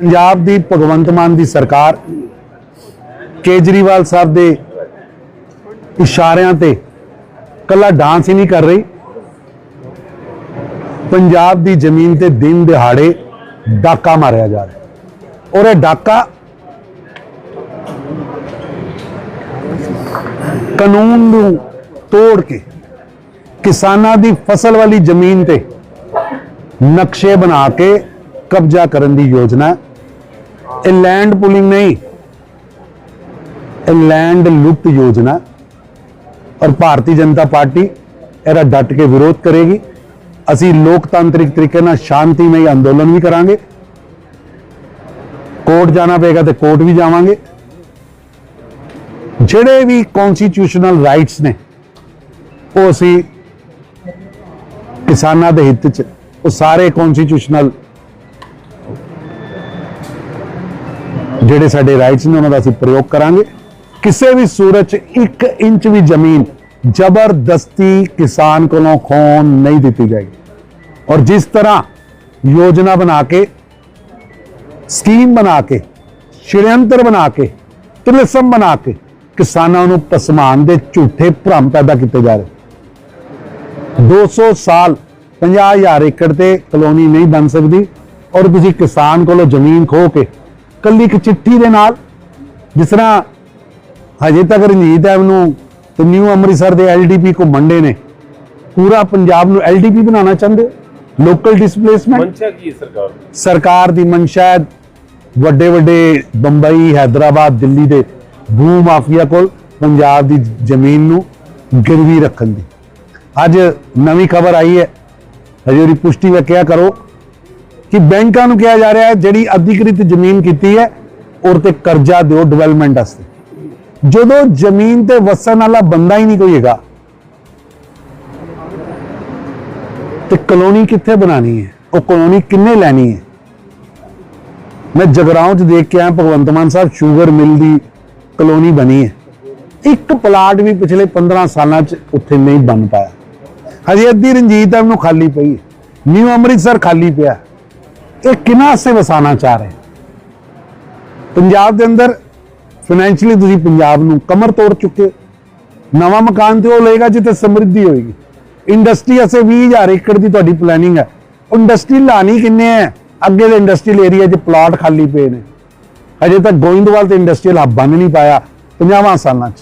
ਪੰਜਾਬ ਦੀ ਭਗਵੰਤ ਮਾਨ ਦੀ ਸਰਕਾਰ ਕੇਜਰੀਵਾਲ ਸਾਹਿਬ ਦੇ ਇਸ਼ਾਰਿਆਂ ਤੇ ਕੱਲਾ ਡਾਂਸ ਹੀ ਨਹੀਂ ਕਰ ਰਹੀ। ਪੰਜਾਬ ਦੀ ਜ਼ਮੀਨ ਤੇ ਦਿਨ ਦਿਹਾੜੇ ਡਾਕਾ ਮਾਰਿਆ ਜਾ ਰਿਹਾ। ਔਰ ਇਹ ਡਾਕਾ ਕਾਨੂੰਨ ਨੂੰ ਤੋੜ ਕੇ ਕਿਸਾਨਾਂ ਦੀ ਫਸਲ ਵਾਲੀ ਜ਼ਮੀਨ ਤੇ ਨਕਸ਼ੇ ਬਣਾ ਕੇ ਕਬਜ਼ਾ ਕਰਨ ਦੀ ਯੋਜਨਾ ਇਹ ਲੈਂਡ ਪੁਲਿੰਗ ਨਹੀਂ। ਇਹ ਲੈਂਡ ਲੁੱਟ ਯੋਜਨਾ ਔਰ ਭਾਰਤੀ ਜਨਤਾ ਪਾਰਟੀ ਇਹਦਾ ਡਟ ਕੇ ਵਿਰੋਧ ਕਰੇਗੀ। ਅਸੀਂ ਲੋਕਤਾਂਤਰਿਕ ਤਰੀਕੇ ਨਾਲ ਸ਼ਾਂਤੀਮਈ ਅੰਦੋਲਨ ਵੀ ਕਰਾਂਗੇ। ਕੋਰਟ ਜਾਣਾ ਪਏਗਾ ਤੇ ਕੋਰਟ ਵੀ ਜਾਵਾਂਗੇ। ਜਿਹੜੇ ਵੀ ਕਨਸਟੀਟਿਊਸ਼ਨਲ ਰਾਈਟਸ ਨੇ, ਉਹ ਅਸੀਂ ਕਿਸਾਨਾਂ ਦੇ ਹਿੱਤ 'ਚ, ਉਹ ਸਾਰੇ ਕਨਸਟੀਟਿਊਸ਼ਨਲ ਜਿਹੜੇ ਸਾਡੇ ਰਾਈਟਸ ਨੇ, ਉਹਨਾਂ ਦਾ ਅਸੀਂ ਪ੍ਰਯੋਗ ਕਰਾਂਗੇ। ਕਿਸੇ ਵੀ ਸੂਰਤ 'ਚ 1 ਇੰਚ ਵੀ ਜ਼ਮੀਨ ਜ਼ਬਰਦਸਤੀ ਕਿਸਾਨ ਕੋਲੋਂ ਖੋਣ ਨਹੀਂ ਦਿੱਤੀ ਜਾਏਗੀ। ਔਰ ਜਿਸ ਤਰ੍ਹਾਂ ਯੋਜਨਾ ਬਣਾ ਕੇ, ਸਕੀਮ ਬਣਾ ਕੇ ਸ਼੍ਰੇਅੰਤਰ ਬਣਾ ਕੇ, ਤਿਲਸਮ ਬਣਾ ਕੇ ਕਿਸਾਨਾਂ ਨੂੰ ਪਸਮਾਨ ਦੇ ਝੂਠੇ ਭ੍ਰਮ ਪੈਦਾ ਕੀਤੇ ਜਾ ਰਹੇ। 200 ਸਾਲ 50000 ਏਕੜ ਤੇ ਕਲੋਨੀ ਨਹੀਂ ਬਣ ਸਕਦੀ। ਔਰ ਤੁਸੀਂ ਕਿਸਾਨ ਕੋਲੋਂ ਜ਼ਮੀਨ ਖੋ ਕੇ ਕੱਲੀ ਇੱਕ ਚਿੱਠੀ ਦੇ ਨਾਲ ਜਿਸ ਤਰ੍ਹਾਂ ਹਜੇ ਤੱਕ ਰਣਜੀਤ ਐਵ ਨੂੰ ਤੇ ਨਿਊ ਅੰਮ੍ਰਿਤਸਰ ਦੇ ਐਲਡੀਪੀ ਕੋ ਮੰਡੇ ਨੇ ਪੂਰਾ ਪੰਜਾਬ ਨੂੰ ਐਲਡੀਪੀ ਬਣਾਉਣਾ ਚਾਹੁੰਦੇ ਲੋਕਲ ਡਿਸਪਲੇਸਮੈਂਟ ਮਨਸ਼ਾ ਕੀ ਸਰਕਾਰ ਦੀ? ਸਰਕਾਰ ਦੀ ਮਨਸ਼ਾ ਵੱਡੇ ਵੱਡੇ ਬੰਬਈ ਹైదరాబాద్ ਦਿੱਲੀ ਦੇ ਭੂ ਮਾਫੀਆ ਕੋਲ ਪੰਜਾਬ ਦੀ ਜ਼ਮੀਨ ਨੂੰ ਗਿਰਵੀ ਰੱਖਣ ਦੀ। ਅੱਜ ਨਵੀਂ ਖਬਰ ਆਈ ਹੈ। ਹਜੇ ਉਹਦੀ ਪੁਸ਼ਟੀ ਮੈਂ ਕਿਹਾ ਕਰੋ ਕਿ ਬੈਂਕਾਂ ਨੂੰ ਕਿਹਾ ਜਾ ਰਿਹਾ ਹੈ, ਜਿਹੜੀ ਅਧਿਕ੍ਰਿਤ ਜ਼ਮੀਨ ਕੀਤੀ ਹੈ, ਔਰ ਤੇ ਕਰਜ਼ਾ ਦਿਓ ਡਿਵੈਲਪਮੈਂਟ ਵਾਸਤੇ। ਜਦੋਂ ਜ਼ਮੀਨ ਤੇ ਵਸਣ ਵਾਲਾ ਬੰਦਾ ਹੀ ਨਹੀਂ ਕੋਈ ਹੈਗਾ, ਤੇ ਕਲੋਨੀ ਕਿੱਥੇ ਬਣਾਣੀ ਹੈ? ਉਹ ਕਲੋਨੀ ਕਿੰਨੇ ਲੈਣੀ ਹੈ? ਮੈਂ ਜਗਰਾਉਂ ਚ ਦੇਖ ਕੇ ਆਇਆ, ਭਗਵੰਤ ਮਾਨ ਸਾਹਿਬ, ਸ਼ੂਗਰ ਮਿਲ ਦੀ ਕਲੋਨੀ ਬਣੀ ਹੈ। ਇੱਕ ਪਲਾਟ ਵੀ ਪਿਛਲੇ 15 ਸਾਲਾਂ ਚ ਉੱਥੇ ਨਹੀਂ ਬਣ ਪਾਇਆ। ਹਜੇ ਅੱਧੀ ਰਣਜੀਤ ਐਵਨਿਊ ਖਾਲੀ ਪਈ ਨਿਊ ਅੰਮ੍ਰਿਤਸਰ ਖਾਲੀ ਪਿਆ। ਇਹ ਕਿਨਾਂ ਸੇ ਵਸਾਣਾ ਚਾਹ ਰਹੇ ਪੰਜਾਬ ਦੇ ਅੰਦਰ ਫਾਈਨੈਂਸ਼ੀਅਲੀ ਤੁਸੀਂ ਪੰਜਾਬ ਨੂੰ ਕਮਰ ਤੋੜ ਚੁੱਕੇ ਨਵਾਂ ਮਕਾਨ ਤੇ ਉਹ ਲਏਗਾ ਜਿੱਥੇ ਸਮਰਿੱਧੀ ਹੋਏਗੀ। ਇੰਡਸਟਰੀ ਅਸੇ 20000 ਏਕੜ ਦੀ ਤੁਹਾਡੀ ਪਲੈਨਿੰਗ ਹੈ। ਇੰਡਸਟਰੀ ਲਾਣੀ ਕਿੰਨੇ ਹੈ? ਅੱਗੇ ਦੇ ਇੰਡਸਟਰੀਅਲ ਏਰੀਆ 'ਚ ਪਲਾਟ ਖਾਲੀ ਪਏ ਨੇ। ਅਜੇ ਤੱਕ ਗੋਇੰਦਵਾਲ ਤੇ ਇੰਡਸਟਰੀਅਲ ਹੱਬ ਬਣ ਨਹੀਂ ਪਾਇਆ 50 ਸਾਲਾਂ 'ਚ।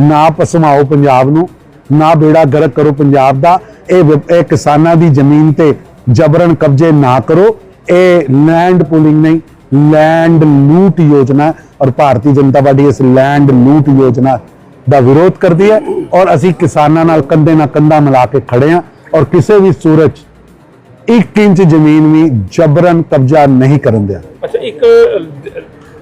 ਨਾ ਪਸਮਾਓ ਪੰਜਾਬ ਨੂੰ, ਨਾ ਬੇੜਾ ਗਰਕ ਕਰੋ ਪੰਜਾਬ ਦਾ। ਇਹ ਵਿ- ਇਹ ਕਿਸਾਨਾਂ ਦੀ ਜ਼ਮੀਨ ਤੇ ਜਬਰਨ ਕਬਜ਼ੇ ਨਾ ਕਰੋ। ਇਹ ਲੈਂਡ ਪੁਲਿੰਗ ਨਹੀਂ ਲੈਂਡ ਲੂਟ ਯੋਜਨਾ ਔਰ ਭਾਰਤੀ ਜਨਤਾ ਪਾਰਟੀ ਇਸ ਲੈਂਡ ਲੂਟ ਯੋਜਨਾ ਦਾ ਵਿਰੋਧ ਕਰਦੀ ਹੈ ਔਰ ਅਸੀਂ ਕਿਸਾਨਾਂ ਨਾਲ ਕੰਧੇ ਨਾਲ ਕੰਧਾ ਮਿਲਾ ਕੇ ਖੜੇ ਹਾਂ ਔਰ ਕਿਸੇ ਵੀ 'ਚ ਇੱਕ ਇੰਚ ਜ਼ਮੀਨ ਵੀ ਜਬਰਨ ਕਬਜ਼ਾ ਨਹੀਂ ਕਰਨ ਦਿਆ। ਅੱਛਾ ਇੱਕ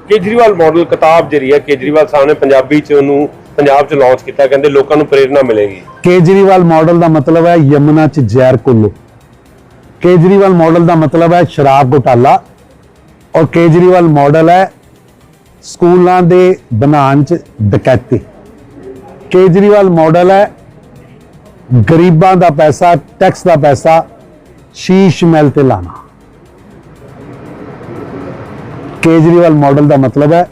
ਕੇਜਰੀਵਾਲ ਮਾਡਲ ਕਿਤਾਬ ਜਿਹੜੀ ਹੈ ਕੇਜਰੀਵਾਲ ਸਾਹਿਬ ਨੇ ਪੰਜਾਬੀ ਚ ਉਹਨੂੰ ਪੰਜਾਬ ਚ ਲਾਂਚ ਕੀਤਾ ਕਹਿੰਦੇ ਲੋਕਾਂ ਨੂੰ ਪ੍ਰੇਰਣਾ ਮਿਲੇਗੀ। ਕੇਜਰੀਵਾਲ ਮਾਡਲ ਦਾ ਮਤਲਬ ਹੈ ਯਮੁਨਾ ਚ ਜ਼ਹਿਰ ਘੁੱਲੋ। ਕੇਜਰੀਵਾਲ ਮਾਡਲ ਦਾ ਮਤਲਬ ਹੈ ਸ਼ਰਾਬ ਘੁਟਾਲਾ ਔਰ ਕੇਜਰੀਵਾਲ ਮਾਡਲ ਹੈ ਸਕੂਲਾਂ ਦੇ ਬਣਾਉਣ ਚ ਡਕੈਤੀ। ਕੇਜਰੀਵਾਲ ਮਾਡਲ ਹੈ ਗਰੀਬਾਂ ਦਾ ਪੈਸਾ ਟੈਕਸ ਦਾ ਪੈਸਾ, ਸ਼ੀਸ਼ ਮਹਿਲ ਤੇ ਲਾਣਾ। ਕੇਜਰੀਵਾਲ ਮਾਡਲ ਦਾ ਮਤਲਬ ਹੈ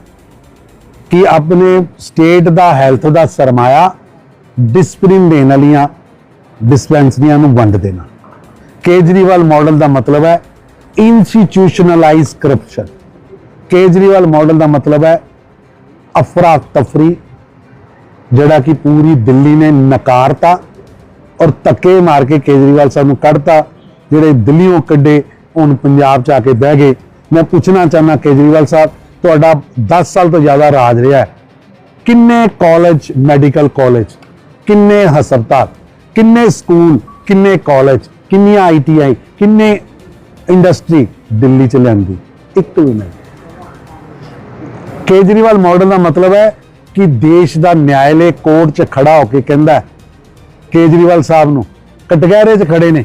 ਕਿ ਆਪਣੇ ਸਟੇਟ ਦਾ ਹੈਲਥ ਦਾ ਸਰਮਾਇਆ ਡਿਸਪਲਿਨ ਦੇਣ ਵਾਲੀਆਂ ਡਿਸਪੈਂਸਰੀਆਂ ਨੂੰ ਵੰਡ ਦੇਣਾ। ਕੇਜਰੀਵਾਲ ਮਾਡਲ ਦਾ ਮਤਲਬ ਹੈ ਇੰਸਟੀਟਿਊਸ਼ਨਲਾਈਜ਼ ਕਰਪਸ਼ਨ ਕੇਜਰੀਵਾਲ ਮਾਡਲ ਦਾ ਮਤਲਬ ਹੈ ਅਫਰਾ ਤਫਰੀ ਜਿਹੜਾ ਕਿ ਪੂਰੀ ਦਿੱਲੀ ਨੇ ਨਕਾਰਤਾ ਔਰ ਧੱਕੇ ਮਾਰ ਕੇ ਕੇਜਰੀਵਾਲ ਸਾਹਿਬ ਨੂੰ ਕੱਢਤਾ, ਜਿਹੜੇ ਦਿੱਲੀੋਂ ਕੱਢੇ, ਹੁਣ ਪੰਜਾਬ ਚ ਆ ਕੇ ਬਹਿ ਗਏ। ਮੈਂ ਪੁੱਛਣਾ ਚਾਹਨਾ ਕੇਜਰੀਵਾਲ ਸਾਹਿਬ, ਤੁਹਾਡਾ 10 ਸਾਲ ਤੋਂ ਜ਼ਿਆਦਾ ਰਾਜ ਰਿਹਾ ਹੈ। ਕਿੰਨੇ ਕਾਲਜ ਮੈਡੀਕਲ ਕਾਲਜ ਕਿੰਨੇ ਹਸਪਤਾਲ, ਕਿੰਨੇ ਸਕੂਲ ਕਿੰਨੇ ਕਾਲਜ ਕਿੰਨੀਆਂ ਆਈਟੀਆਈ ਕਿੰਨੇ ਇੰਡਸਟਰੀ ਦਿੱਲੀ ਚ ਲਿਆਂਦੀ? ਇੱਕ ਵੀ ਨਹੀਂ। ਕੇਜਰੀਵਾਲ ਮਾਡਲ ਦਾ ਮਤਲਬ ਹੈ ਕਿ ਦੇਸ਼ ਦਾ ਨਿਆਇਲੇ ਕੋਰਟ 'ਚ ਖੜਾ ਹੋ ਕੇ ਕਹਿੰਦਾ ਕੇਜਰੀਵਾਲ ਸਾਹਿਬ ਨੂੰ ਕਟਗਹਿਰੇ 'ਚ ਖੜੇ ਨੇ।